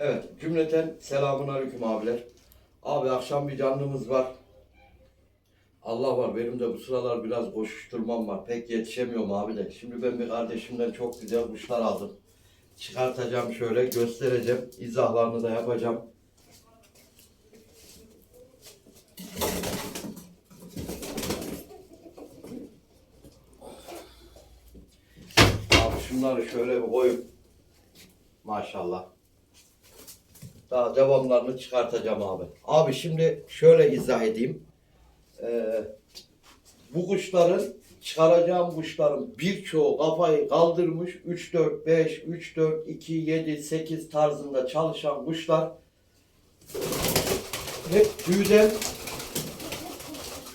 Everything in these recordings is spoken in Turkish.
Evet, cümleten selamun aleyküm abiler. Abi akşam bir canlımız var. Allah var, benim de bu sıralar biraz koşuşturmam var. Pek yetişemiyorum abi de. Şimdi ben bir kardeşimden çok güzel kuşlar aldım. Çıkartacağım şöyle, göstereceğim. İzahlarını da yapacağım. Abi şunları şöyle bir koyup maşallah. Daha devamlarını çıkartacağım abi. Abi şimdi şöyle izah edeyim. Ee, bu kuşların çıkaracağım kuşların birçoğu kafayı kaldırmış 3 4 5 3 4 2 7 8 tarzında çalışan kuşlar hep tüyden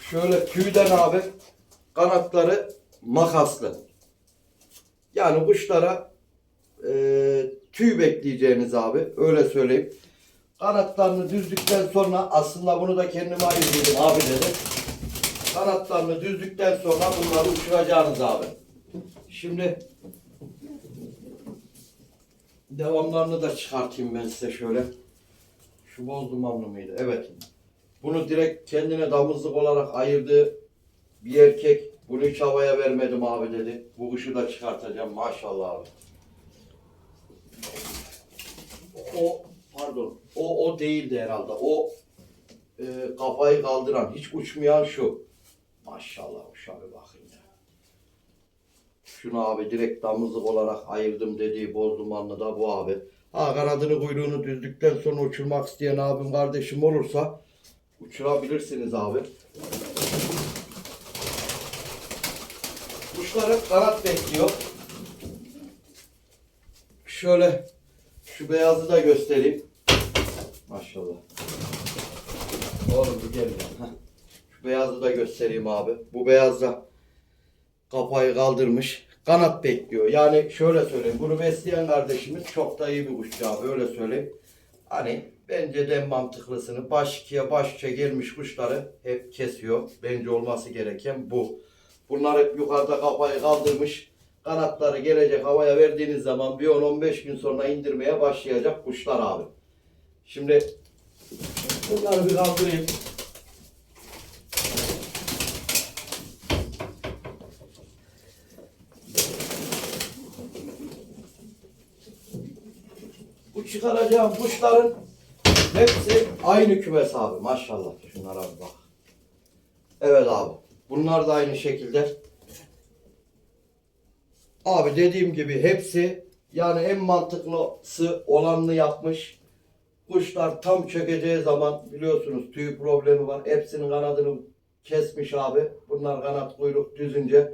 şöyle tüyden abi kanatları makaslı. Yani kuşlara e, tüy bekleyeceğiniz abi öyle söyleyeyim. Kanatlarını düzdükten sonra aslında bunu da kendime ayırdım abi dedi. Kanatlarını düzdükten sonra bunları uçuracağınız abi. Şimdi devamlarını da çıkartayım ben size şöyle. Şu boz dumanlı mıydı? Evet. Bunu direkt kendine damızlık olarak ayırdığı bir erkek. Bunu hiç havaya vermedim abi dedi. Bu kuşu da çıkartacağım maşallah abi. O pardon o o değildi herhalde. O e, kafayı kaldıran hiç uçmayan şu. Maşallah uşağa bir bakın ya. Şunu abi direkt damızlık olarak ayırdım dediği boz dumanlı da bu abi. Ha kanadını kuyruğunu düzdükten sonra uçurmak isteyen abim kardeşim olursa uçurabilirsiniz abi. Kuşlar hep kanat bekliyor. Şöyle şu beyazı da göstereyim. Maşallah. Oğlum bir gel. ya. Heh. Şu beyazı da göstereyim abi. Bu beyaz da kafayı kaldırmış. Kanat bekliyor. Yani şöyle söyleyeyim. Bunu besleyen kardeşimiz çok da iyi bir kuşçu abi. Öyle söyleyeyim. Hani bence de mantıklısını baş ikiye baş üçe gelmiş kuşları hep kesiyor. Bence olması gereken bu. Bunlar hep yukarıda kafayı kaldırmış. Kanatları gelecek havaya verdiğiniz zaman bir 10-15 gün sonra indirmeye başlayacak kuşlar abi. Şimdi bunları bir kaldırayım. Bu çıkaracağım kuşların hepsi aynı kümes abi maşallah. Şunlara bak. Evet abi. Bunlar da aynı şekilde. Abi dediğim gibi hepsi yani en mantıklısı olanını yapmış. Kuşlar tam çökeceği zaman biliyorsunuz tüy problemi var. Hepsinin kanadını kesmiş abi. Bunlar kanat kuyruk düzünce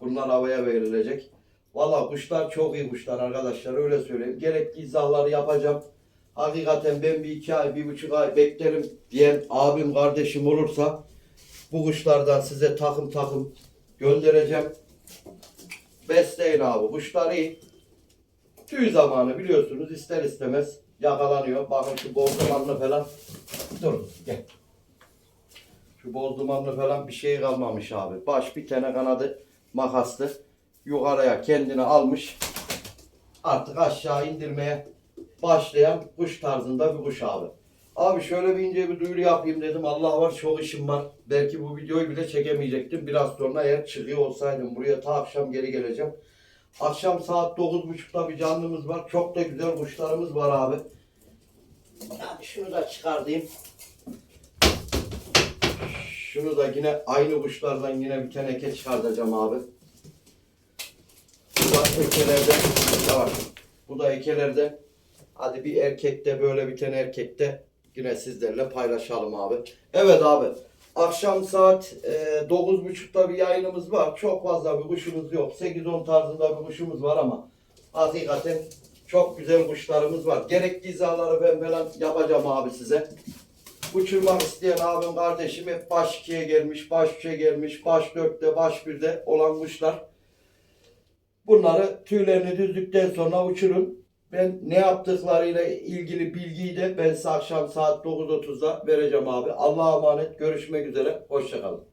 bunlar havaya verilecek. Valla kuşlar çok iyi kuşlar arkadaşlar öyle söyleyeyim. Gerekli izahları yapacağım. Hakikaten ben bir iki ay, bir buçuk ay beklerim diyen abim kardeşim olursa bu kuşlardan size takım takım göndereceğim. Besleyin abi. Kuşlar iyi. Tüy zamanı biliyorsunuz ister istemez yakalanıyor. Bakın şu boz dumanlı falan. Dur gel. Şu boz dumanlı falan bir şey kalmamış abi. Baş bir tane kanadı makaslı. Yukarıya kendini almış. Artık aşağı indirmeye başlayan kuş tarzında bir kuş abi. Abi şöyle bir ince bir duyuru yapayım dedim. Allah var çok işim var. Belki bu videoyu bile çekemeyecektim. Biraz sonra eğer çıkıyor olsaydım buraya ta akşam geri geleceğim. Akşam saat 9.30'da bir canlımız var. Çok da güzel kuşlarımız var abi. Yani şunu da çıkartayım. Şunu da yine aynı kuşlardan yine bir teneke çıkartacağım abi. Bu da ekelerden. Yavaş. Bu da ekelerden. Hadi bir erkekte böyle bir tane erkekte yine sizlerle paylaşalım abi. Evet abi. Akşam saat e, 9.30'da bir yayınımız var. Çok fazla bir kuşumuz yok. 8-10 tarzında bir kuşumuz var ama hakikaten çok güzel kuşlarımız var. Gerekli izaları ben falan yapacağım abi size. Uçurmak isteyen abim kardeşim hep baş 2'ye gelmiş, baş 3'e gelmiş, baş 4'te, baş 1'de olan kuşlar. Bunları tüylerini düzdükten sonra uçurun. Ben ne yaptıklarıyla ilgili bilgiyi de ben size akşam saat 9.30'da vereceğim abi. Allah'a emanet. Görüşmek üzere. Hoşçakalın.